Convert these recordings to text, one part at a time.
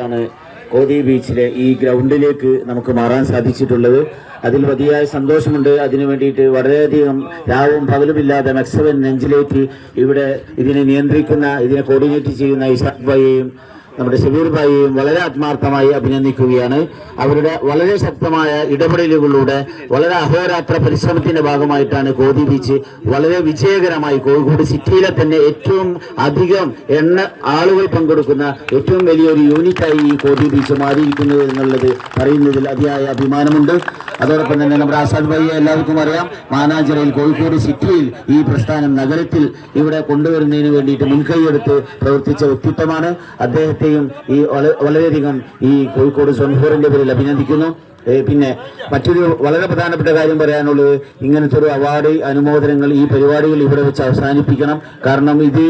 ആണ് കോതി ബീച്ചിലെ ഈ ഗ്രൗണ്ടിലേക്ക് നമുക്ക് മാറാൻ സാധിച്ചിട്ടുള്ളത്. അതിൽ വലിയ സന്തോഷമുണ്ട്. അതിനു വേണ്ടിയിട്ട് വളരെയധികം രാവും പകലുമില്ലാതെ മെക്സവൻ നെഞ്ചിലേറ്റി ഇവിടെ ഇതിനെ നിയന്ത്രിക്കുന്ന ഇതിനെ കോർഡിനേറ്റ് ചെയ്യുന്ന ഇസാഖ് ഭായിയെയും നമ്മുടെ ഷബീർ ഭായിയും വളരെ ആത്മാർത്ഥമായി അഭിനന്ദിക്കുകയാണ്. അവരുടെ വളരെ ശക്തമായ ഇടപെടലുകളിലൂടെ വളരെ അഹോരാത്ര പരിശ്രമത്തിന്റെ ഭാഗമായിട്ടാണ് കോതി ബീച്ച് വളരെ വിജയകരമായി കോഴിക്കോട് സിറ്റിയിലെ തന്നെ ഏറ്റവും അധികം എണ്ണ ആളുകൾ പങ്കെടുക്കുന്ന ഏറ്റവും വലിയൊരു യൂണിറ്റായി ഈ കോതി ബീച്ച് മാറിയിരിക്കുന്നത് എന്നുള്ളത് പറയുന്നതിൽ അതിയായ അഭിമാനമുണ്ട്. അതോടൊപ്പം തന്നെ നമ്മുടെ ആസാദ് ഭായിയെ എല്ലാവർക്കും അറിയാം മാനാഞ്ചിറയിൽ കോഴിക്കോട് സിറ്റിയിൽ ഈ പ്രസ്ഥാനം നഗരത്തിൽ ഇവിടെ കൊണ്ടുവരുന്നതിന് വേണ്ടിയിട്ട് മുൻകൈയെടുത്ത് പ്രവർത്തിച്ച വ്യക്തിത്വമാണ്. അദ്ദേഹത്തെയും ഈ വള- വളരെയധികം ഈ കോഴിക്കോട് സോൺഫോറിന്റെ പേരിൽ അഭിനന്ദിക്കുന്നു. പിന്നെ മറ്റൊരു വളരെ പ്രധാനപ്പെട്ട കാര്യം പറയാനുള്ളത് ഇങ്ങനത്തെ ഒരു അവാർഡ് അനുമോദനങ്ങൾ ഈ പരിപാടികൾ ഇവിടെ വെച്ച് അവസാനിപ്പിക്കണം. കാരണം ഇത്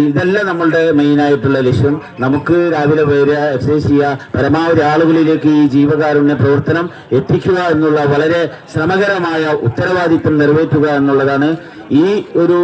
ഇതല്ല നമ്മളുടെ മെയിൻ ആയിട്ടുള്ള ലക്ഷ്യം. നമുക്ക് രാവിലെ വരിക എക്സസൈസ് ചെയ്യുക പരമാവധി ആളുകളിലേക്ക് ഈ ജീവകാരുണ്യ പ്രവർത്തനം എത്തിക്കുക എന്നുള്ള വളരെ ശ്രമകരമായ ഉത്തരവാദിത്വം നിറവേറ്റുക എന്നുള്ളതാണ് ഈ ഒരു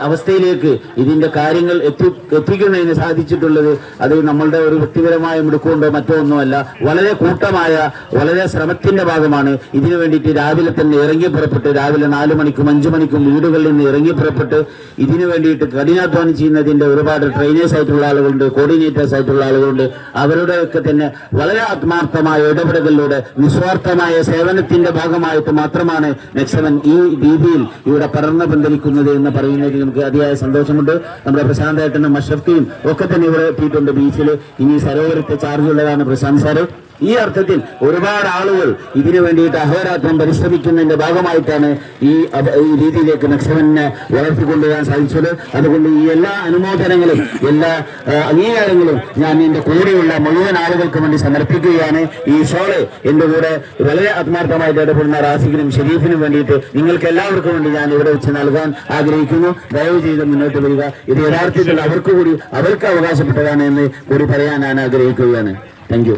അവസ്ഥയിലേക്ക് ഇതിന്റെ കാര്യങ്ങൾ എത്തി എത്തിക്കുന്നതിന് സാധിച്ചിട്ടുള്ളത് അത് നമ്മളുടെ ഒരു വ്യക്തിപരമായ മിടുക്കുകൊണ്ടോ മറ്റോ ഒന്നുമല്ല. വളരെ കൂട്ടമായ വളരെ ശ്രമത്തിന്റെ ഭാഗമാണ്. ഇതിനു വേണ്ടിയിട്ട് രാവിലെ തന്നെ ഇറങ്ങി പുറപ്പെട്ട് രാവിലെ നാലു മണിക്കും അഞ്ചു മണിക്കും വീടുകളിൽ നിന്ന് ഇറങ്ങി പുറപ്പെട്ട് ഇതിനു വേണ്ടിയിട്ട് കഠിനാധ്വാനം ചെയ്യുന്നതിന്റെ ഒരുപാട് ട്രെയിനേഴ്സ് ആയിട്ടുള്ള ആളുകളുണ്ട് കോർഡിനേറ്റേഴ്സ് ആയിട്ടുള്ള ആളുകളുണ്ട്. അവരുടെയൊക്കെ തന്നെ വളരെ ആത്മാർത്ഥമായ ഇടപെടലിലൂടെ നിസ്വാർത്ഥമായ സേവനത്തിന്റെ ഭാഗമായിട്ട് മാത്രമാണ് നെക്സവൻ ഈ രീതിയിൽ ഇവിടെ പടർന്നു പന്തലിക്കുന്നത് എന്ന് പറയുന്നതിൽ നമുക്ക് അതിയായ സന്തോഷമുണ്ട്. നമ്മുടെ പ്രശാന്ത് ഏട്ടനും ഒക്കെ തന്നെ ഇവിടെ എത്തിയിട്ടുണ്ട് ബീച്ചിൽ ഇനി സരോവരത്തെ ചാർജ് ഉള്ളതാണ് പ്രശാന്ത് സാറ്. ഈ അർത്ഥത്തിൽ ഒരുപാട് ആളുകൾ ഇതിനു വേണ്ടിയിട്ട് അഹോരാത്രം പരിശ്രമിക്കുന്നതിന്റെ ഭാഗമായിട്ടാണ് ഈ രീതിയിലേക്ക് നക്ഷവനെ വളർത്തിക്കൊണ്ടുവരാൻ സാധിച്ചത്. അതുകൊണ്ട് ഈ എല്ലാ അനുമോദനങ്ങളും എല്ലാ അംഗീകാരങ്ങളും ഞാൻ എന്റെ കൂടെയുള്ള മുഴുവൻ ആളുകൾക്ക് വേണ്ടി സമർപ്പിക്കുകയാണ്. ഈ ഷോൾ എന്റെ കൂടെ വളരെ ആത്മാർത്ഥമായിട്ട് ഇടപെടുന്ന റാസിഖിനും ഷെരീഫിനും വേണ്ടിയിട്ട് നിങ്ങൾക്ക് എല്ലാവർക്കും വേണ്ടി ഞാൻ ഇവിടെ വെച്ച് നൽകാൻ ആഗ്രഹിക്കുന്നു. ദയവ് ചെയ്ത് മുന്നോട്ട് വരിക. ഇത് യഥാർത്ഥത്തിൽ അവർക്ക് കൂടി അവർക്ക് അവകാശപ്പെട്ടതാണ് എന്ന് കൂടി പറയാൻ ഞാൻ ആഗ്രഹിക്കുകയാണ് താങ്ക്